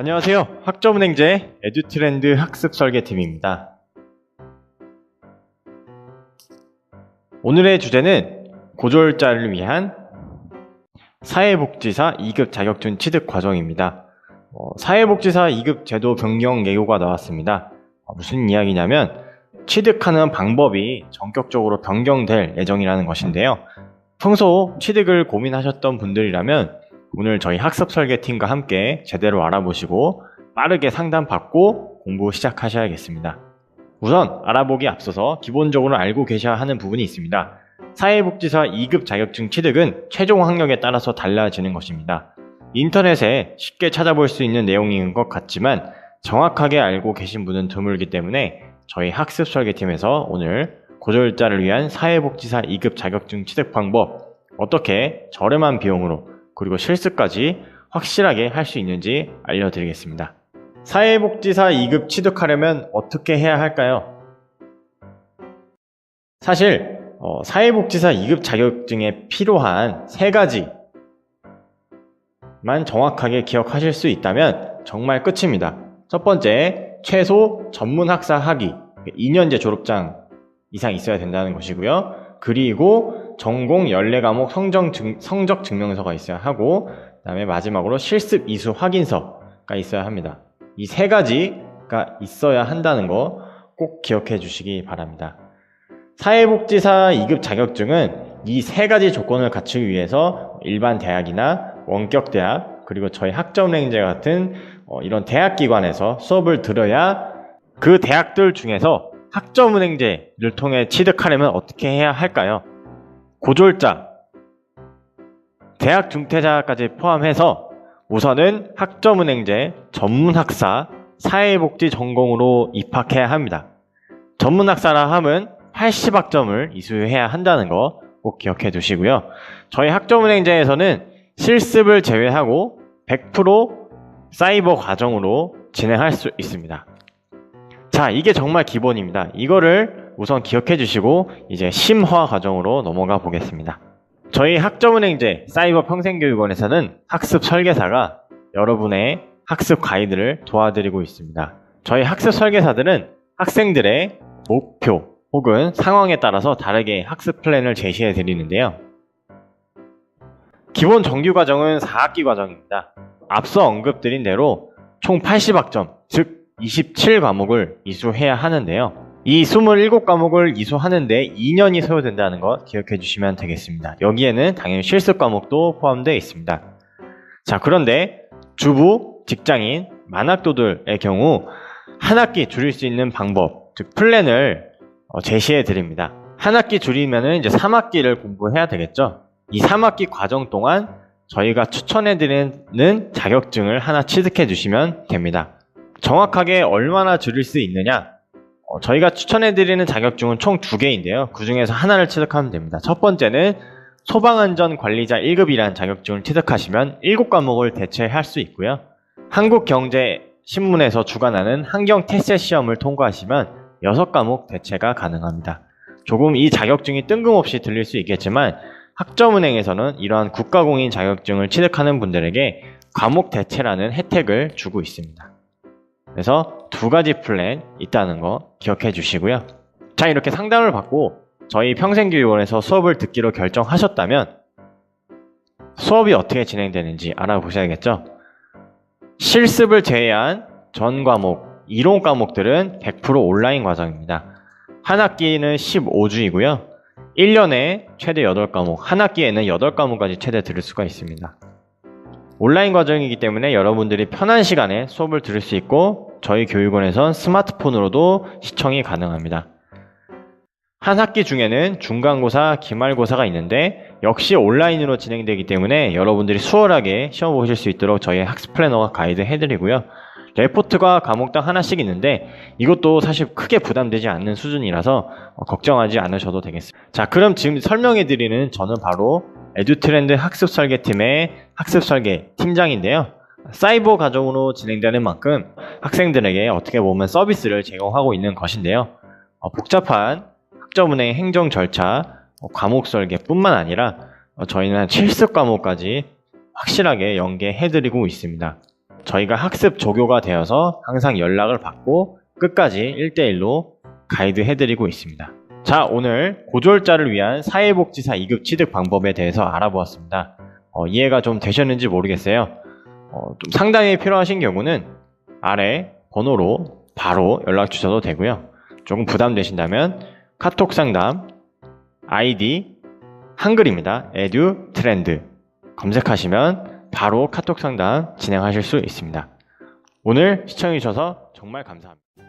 안녕하세요. 학점은행제 에듀트렌드 학습 설계팀입니다. 오늘의 주제는 고졸자를 위한 사회복지사 2급 자격증 취득 과정입니다. 어, 사회복지사 2급 제도 변경 예고가 나왔습니다. 어, 무슨 이야기냐면 취득하는 방법이 전격적으로 변경될 예정이라는 것인데요. 평소 취득을 고민하셨던 분들이라면 오늘 저희 학습 설계팀과 함께 제대로 알아보시고 빠르게 상담받고 공부 시작하셔야겠습니다. 우선 알아보기 앞서서 기본적으로 알고 계셔야 하는 부분이 있습니다. 사회복지사 2급 자격증 취득은 최종 학력에 따라서 달라지는 것입니다. 인터넷에 쉽게 찾아볼 수 있는 내용인 것 같지만 정확하게 알고 계신 분은 드물기 때문에 저희 학습 설계팀에서 오늘 고졸자를 위한 사회복지사 2급 자격증 취득 방법 어떻게 저렴한 비용으로 그리고 실습까지 확실하게 할 수 있는지 알려드리겠습니다. 사회복지사 2급 취득하려면 어떻게 해야 할까요? 사실 어, 사회복지사 2급 자격증에 필요한 세 가지만 정확하게 기억하실 수 있다면 정말 끝입니다. 첫 번째, 최소 전문 학사 학위 2년제 졸업장 이상 있어야 된다는 것이고요. 그리고 전공 14과목 성적, 증, 성적 증명서가 있어야 하고 그 다음에 마지막으로 실습 이수 확인서가 있어야 합니다. 이 세 가지가 있어야 한다는 거 꼭 기억해 주시기 바랍니다. 사회복지사 2급 자격증은 이 세 가지 조건을 갖추기 위해서 일반 대학이나 원격 대학 그리고 저희 학점은행제 같은 어, 이런 대학 기관에서 수업을 들어야 그 대학들 중에서 학점은행제를 통해 취득하려면 어떻게 해야 할까요? 고졸자, 대학 중퇴자까지 포함해서 우선은 학점은행제 전문학사 사회복지 전공으로 입학해야 합니다. 전문학사라 함은 80학점을 이수해야 한다는 거 꼭 기억해 두시고요. 저희 학점은행제에서는 실습을 제외하고 100% 사이버 과정으로 진행할 수 있습니다. 자, 이게 정말 기본입니다. 이거를 우선 기억해 주시고 이제 심화 과정으로 넘어가 보겠습니다. 저희 학점은행제 사이버 평생교육원에서는 학습 설계사가 여러분의 학습 가이드를 도와드리고 있습니다. 저희 학습 설계사들은 학생들의 목표 혹은 상황에 따라서 다르게 학습 플랜을 제시해 드리는데요. 기본 정규 과정은 4학기 과정입니다. 앞서 언급드린 대로 총 80학점, 즉 27과목을 이수해야 하는데요. 이 27과목을 이수하는데 2년이 소요된다는 것 기억해 주시면 되겠습니다. 여기에는 당연히 실습 과목도 포함되어 있습니다. 자, 그런데 주부, 직장인, 만학도들의 경우 한 학기 줄일 수 있는 방법, 즉 플랜을 어, 제시해 드립니다. 한 학기 줄이면은 이제 3학기를 공부해야 되겠죠. 이 3학기 과정 동안 저희가 추천해 드리는 자격증을 하나 취득해 주시면 됩니다. 정확하게 얼마나 줄일 수 있느냐? 어, 저희가 추천해 드리는 자격증은 총 두 개인데요. 그 중에서 하나를 취득하면 됩니다. 첫 번째는 소방안전 관리자 1급이라는 자격증을 취득하시면 7과목을 대체할 수 있고요. 한국경제신문에서 주관하는 환경 테스트 시험을 통과하시면 6과목 대체가 가능합니다. 조금 이 자격증이 뜬금없이 들릴 수 있겠지만 학점은행에서는 이러한 국가공인 자격증을 취득하는 분들에게 과목 대체라는 혜택을 주고 있습니다. 그래서 두 가지 플랜 있다는 거 기억해 주시고요. 자, 이렇게 상담을 받고 저희 평생교육원에서 수업을 듣기로 결정하셨다면 수업이 어떻게 진행되는지 알아보셔야겠죠? 실습을 제외한 전 과목, 이론 과목들은 100% 온라인 과정입니다. 한 학기는 15주이고요. 1년에 최대 8과목, 한 학기에는 8과목까지 최대 들을 수가 있습니다. 온라인 과정이기 때문에 여러분들이 편한 시간에 수업을 들을 수 있고 저희 교육원에선 스마트폰으로도 시청이 가능합니다. 한 학기 중에는 중간고사, 기말고사가 있는데 역시 온라인으로 진행되기 때문에 여러분들이 수월하게 시험 보실 수 있도록 저희 학습 플래너가 가이드 해드리고요. 레포트가 과목당 하나씩 있는데 이것도 사실 크게 부담되지 않는 수준이라서 걱정하지 않으셔도 되겠습니다. 자, 그럼 지금 설명해 드리는 저는 바로 에듀트렌드 학습 설계팀의 학습 설계 팀장인데요. 사이버 과정으로 진행되는 만큼 학생들에게 어떻게 보면 서비스를 제공하고 있는 것인데요. 어, 복잡한 학점 은행 행정 절차, 어, 과목 설계뿐만 아니라 어, 저희는 실습 과목까지 확실하게 연계해드리고 있습니다. 저희가 학습 조교가 되어서 항상 연락을 받고 끝까지 1대1로 가이드 해드리고 있습니다. 자, 오늘 고졸자를 위한 사회복지사 2급 취득 방법에 대해서 알아보았습니다. 어, 이해가 좀 되셨는지 모르겠어요. 어, 좀 상담이 필요하신 경우는 아래 번호로 바로 연락 주셔도 되고요. 조금 부담되신다면 카톡 상담 아이디 한글입니다. 에듀 트렌드 검색하시면 바로 카톡 상담 진행하실 수 있습니다. 오늘 시청해 주셔서 정말 감사합니다.